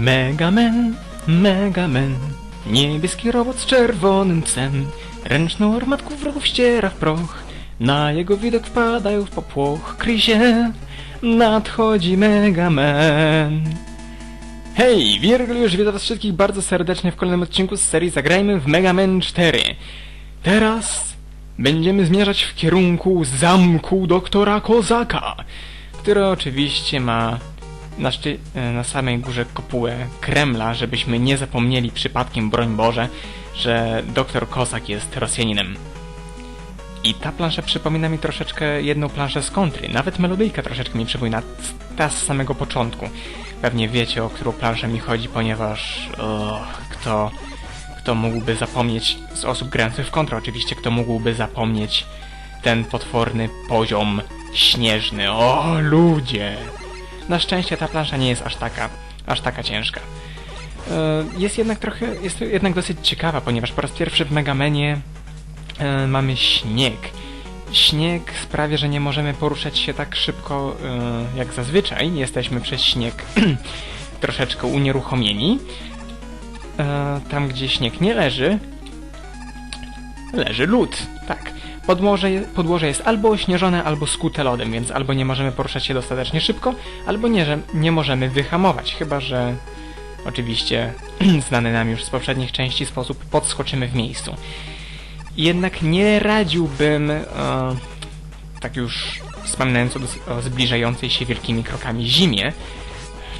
Megaman, Megaman, niebieski robot z czerwonym cem, ręczną armatką wrogów ściera w proch, na jego widok wpadają w popłoch, kryj się, nadchodzi Megaman. Hej, Wirglusz, witam was wszystkich bardzo serdecznie w kolejnym odcinku z serii Zagrajmy w Mega Man 4. Teraz będziemy zmierzać w kierunku zamku doktora Kozaka, który oczywiście ma na, e, na samej górze kopułę Kremla, żebyśmy nie zapomnieli przypadkiem, broń Boże, że doktor Kozak jest Rosjaninem. I ta plansza przypomina mi troszeczkę jedną planszę z kontry. Nawet melodyjka troszeczkę mi przypomina ta z samego początku. Pewnie wiecie, o którą planszę mi chodzi, ponieważ kto, kto mógłby zapomnieć z osób grających w kontrę, oczywiście, kto mógłby zapomnieć ten potworny poziom śnieżny. O, ludzie! Na szczęście ta plansza nie jest aż taka, aż taka ciężka. E, Jest jednak trochę, jest jednak dosyć ciekawa, ponieważ po raz pierwszy w Megamenie e, mamy śnieg. Śnieg sprawia, że nie możemy poruszać się tak szybko e, jak zazwyczaj. Jesteśmy przez śnieg troszeczkę unieruchomieni. Tam, gdzie śnieg nie leży, leży lód. Tak. Podłoże, podłoże jest albo ośnieżone, albo skute lodem, więc albo nie możemy poruszać się dostatecznie szybko, albo nie, że nie możemy wyhamować, chyba że oczywiście znany nam już z poprzednich części sposób podskoczymy w miejscu. Jednak nie radziłbym, e, tak już wspominając o, o zbliżającej się wielkimi krokami zimie,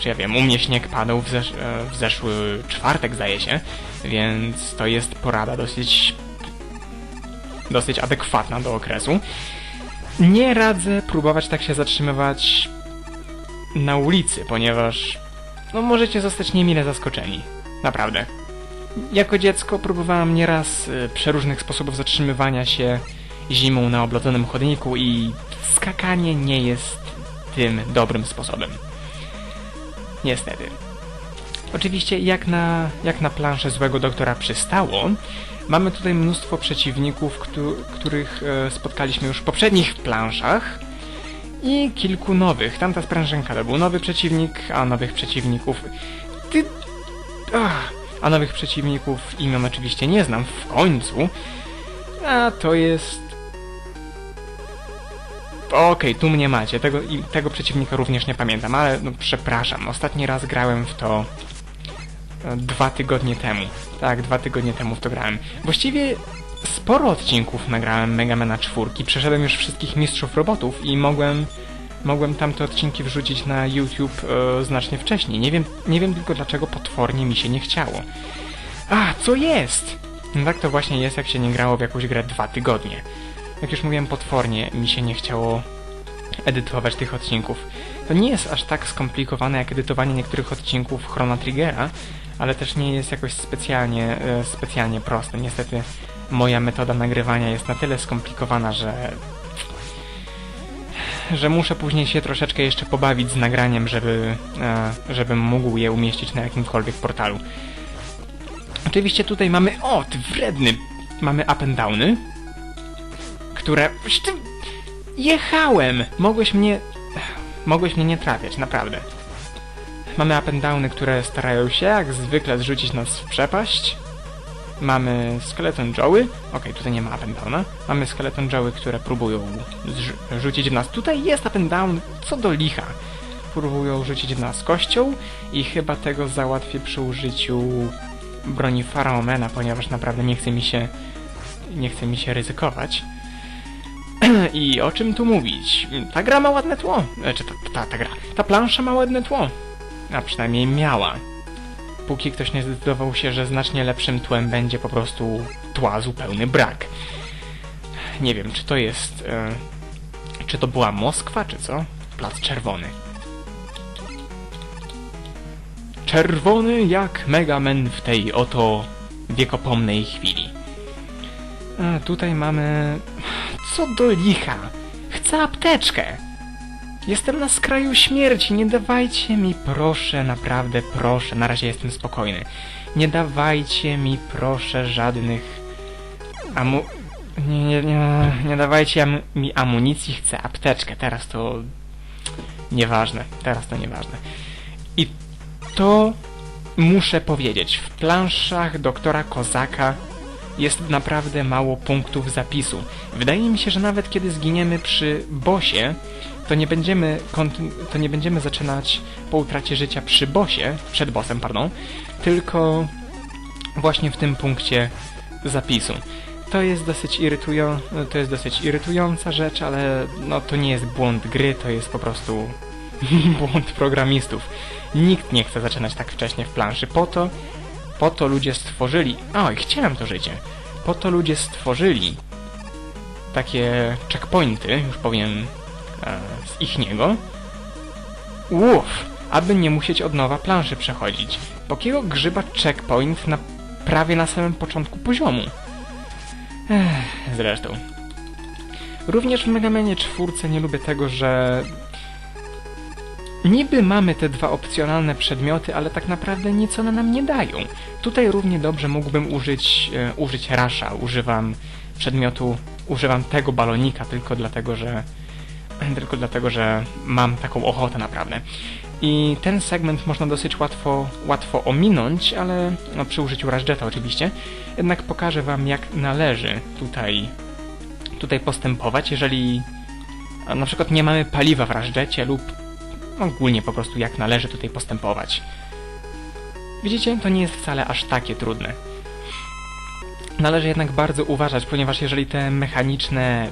czy ja wiem, u mnie śnieg padał w, zesz- e, w zeszły czwartek, zdaje się, więc to jest porada dosyć dosyć adekwatna do okresu. Nie radzę próbować tak się zatrzymywać na ulicy, ponieważ no możecie zostać niemile zaskoczeni. Naprawdę. Jako dziecko próbowałem nieraz y, przeróżnych sposobów zatrzymywania się zimą na oblodzonym chodniku i skakanie nie jest tym dobrym sposobem. Niestety. Oczywiście, jak na, jak na planszę złego doktora przystało, mamy tutaj mnóstwo przeciwników, któ- których e, spotkaliśmy już w poprzednich planszach i kilku nowych. Tamta sprężynka to był nowy przeciwnik, a nowych przeciwników... Ty... Ach, a nowych przeciwników imion oczywiście nie znam w końcu, a to jest... Okej, tu mnie macie. Tego, tego przeciwnika również nie pamiętam, ale no, przepraszam. Ostatni raz grałem w to dwa tygodnie temu. Tak, dwa tygodnie temu w to grałem. Właściwie sporo odcinków nagrałem Megamana 4. Przeszedłem już wszystkich mistrzów robotów i mogłem mogłem tamte odcinki wrzucić na YouTube e, znacznie wcześniej. Nie wiem, nie wiem tylko dlaczego potwornie mi się nie chciało. A, co jest? No tak to właśnie jest, jak się nie grało w jakąś grę dwa tygodnie. Jak już mówiłem, potwornie mi się nie chciało edytować tych odcinków. To nie jest aż tak skomplikowane jak edytowanie niektórych odcinków Chrono Triggera, ale też nie jest jakoś specjalnie, e, specjalnie proste. Niestety moja metoda nagrywania jest na tyle skomplikowana, że że muszę później się troszeczkę jeszcze pobawić z nagraniem, żeby, e, żebym mógł je umieścić na jakimkolwiek portalu. Oczywiście tutaj mamy, o, ty wredny, mamy up and downy, które, jechałem, mogłeś mnie, mogłeś mnie nie trafiać, naprawdę. Mamy up and downy, które starają się jak zwykle zrzucić nas w przepaść. Mamy skeleton Joey. Okej, tutaj nie ma up and downa. Mamy skeleton Joey, które próbują rzucić w nas. Tutaj jest up and down, co do licha. Próbują rzucić w nas kością i chyba tego załatwię przy użyciu broni Faraomena, ponieważ naprawdę nie chce mi się nie chce mi się ryzykować. I o czym tu mówić? Ta gra ma ładne tło. Znaczy, ta, ta, ta gra. Ta plansza ma ładne tło. A przynajmniej miała. Póki ktoś nie zdecydował się, że znacznie lepszym tłem będzie po prostu tła zupełny brak. Nie wiem, czy to jest... E, czy to była Moskwa, czy co? Plac Czerwony. Czerwony jak Megaman w tej oto wiekopomnej chwili. A tutaj mamy... Co do licha? Chcę apteczkę! Jestem na skraju śmierci, nie dawajcie mi proszę, naprawdę proszę, na razie jestem spokojny. Nie dawajcie mi proszę żadnych amu... Nie, nie, nie, nie dawajcie mi amunicji, chcę apteczkę, teraz to... Nieważne, teraz to nieważne. I to muszę powiedzieć, w planszach doktora Kozaka jest naprawdę mało punktów zapisu. Wydaje mi się, że nawet kiedy zginiemy przy bosie, to nie będziemy, to nie będziemy zaczynać po utracie życia przy bosie, przed bossem, pardon, tylko właśnie w tym punkcie zapisu. To jest dosyć irytują, to jest dosyć irytująca rzecz, ale no to nie jest błąd gry, to jest po prostu błąd programistów. Nikt nie chce zaczynać tak wcześnie w planszy. Po to, po to ludzie stworzyli. Oj, chciałem to życie. Po to ludzie stworzyli takie checkpointy, już powiem z ich niego. Uff, aby nie musieć od nowa planszy przechodzić. Po kiego grzyba checkpoint na prawie na samym początku poziomu? Ech, zresztą. Również w Mega Manie 4 nie lubię tego, że Niby mamy te dwa opcjonalne przedmioty, ale tak naprawdę nic one nam nie dają. Tutaj równie dobrze mógłbym użyć, e, użyć rasza. Używam przedmiotu, używam tego balonika tylko dlatego, że tylko dlatego, że mam taką ochotę naprawdę. I ten segment można dosyć łatwo, łatwo ominąć, ale no, przy użyciu Rashjeta oczywiście. Jednak pokażę wam jak należy tutaj, tutaj postępować, jeżeli a, na przykład nie mamy paliwa w Rashjetie lub ogólnie po prostu jak należy tutaj postępować. Widzicie, to nie jest wcale aż takie trudne. Należy jednak bardzo uważać, ponieważ jeżeli te mechaniczne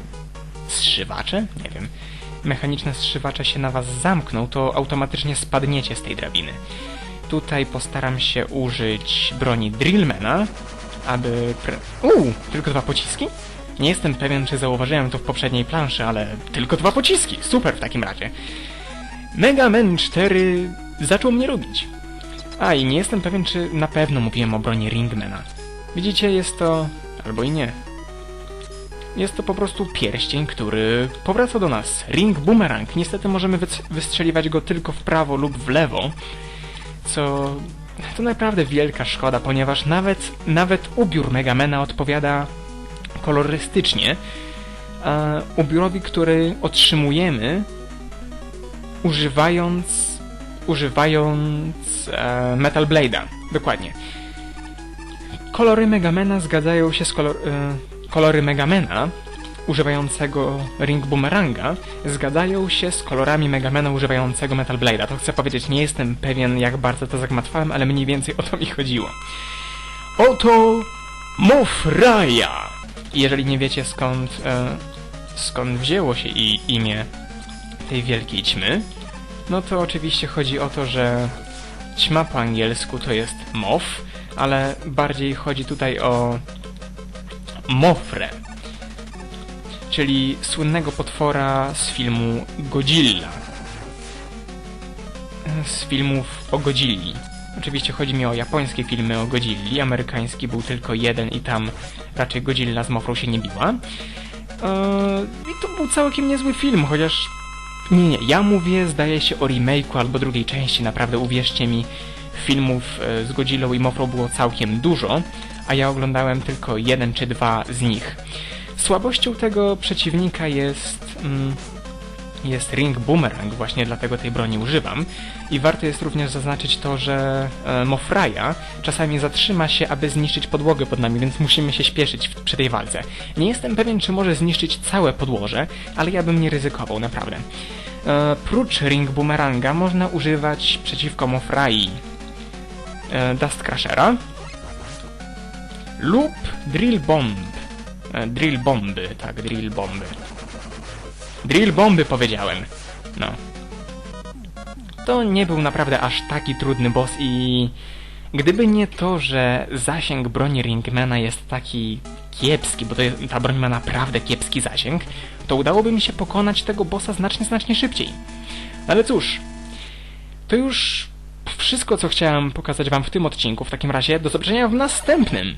zszywacze, nie wiem, mechaniczne zszywacze się na was zamkną, to automatycznie spadniecie z tej drabiny. Tutaj postaram się użyć broni Drillmana, aby... Pre... Uuu, tylko dwa pociski? Nie jestem pewien, czy zauważyłem to w poprzedniej planszy, ale tylko dwa pociski. Super w takim razie. Mega Man 4 zaczął mnie lubić. A i nie jestem pewien, czy na pewno mówiłem o broni Ringmana. Widzicie, jest to... albo i nie. Jest to po prostu pierścień, który powraca do nas. Ring Boomerang. Niestety możemy wy- wystrzeliwać go tylko w prawo lub w lewo, co... to naprawdę wielka szkoda, ponieważ nawet, nawet ubiór Megamena odpowiada kolorystycznie a ubiórowi, który otrzymujemy używając używając e, Metal Blade'a. Dokładnie. Kolory Megamena zgadzają się z kolor, e, kolory Megamena używającego Ring Boomeranga zgadzają się z kolorami Megamena używającego Metal Blade'a. To chcę powiedzieć, nie jestem pewien jak bardzo to zagmatwałem, ale mniej więcej o to mi chodziło. Oto Mofraja! Jeżeli nie wiecie skąd, e, skąd wzięło się i imię tej wielkiej ćmy, no to oczywiście chodzi o to, że ćma po angielsku to jest moth, ale bardziej chodzi tutaj o Mofrę, czyli słynnego potwora z filmu Godzilla. Z filmów o Godzilli. Oczywiście chodzi mi o japońskie filmy o Godzilli, amerykański był tylko jeden i tam raczej Godzilla z Mofrą się nie biła. Eee, I to był całkiem niezły film, chociaż nie, nie, ja mówię, zdaje się, o remake'u albo drugiej części, naprawdę uwierzcie mi, filmów e, z Godzillą i Mofrą było całkiem dużo, a ja oglądałem tylko jeden czy dwa z nich. Słabością tego przeciwnika jest... Mm, jest Ring Boomerang, właśnie dlatego tej broni używam. I warto jest również zaznaczyć to, że e, Mofraja czasami zatrzyma się, aby zniszczyć podłogę pod nami, więc musimy się śpieszyć w, przy tej walce. Nie jestem pewien, czy może zniszczyć całe podłoże, ale ja bym nie ryzykował, naprawdę. E, prócz Ring Boomeranga można używać przeciwko Mofrai e, Dust Crushera lub Drill Bomb. E, drill Bomby, tak, Drill Bomby. Drill bomby powiedziałem. No. To nie był naprawdę aż taki trudny boss i... Gdyby nie to, że zasięg broni Ringmana jest taki kiepski, bo jest, ta broń ma naprawdę kiepski zasięg, to udałoby mi się pokonać tego bossa znacznie, znacznie szybciej. Ale cóż, to już wszystko, co chciałem pokazać wam w tym odcinku. W takim razie do zobaczenia w następnym.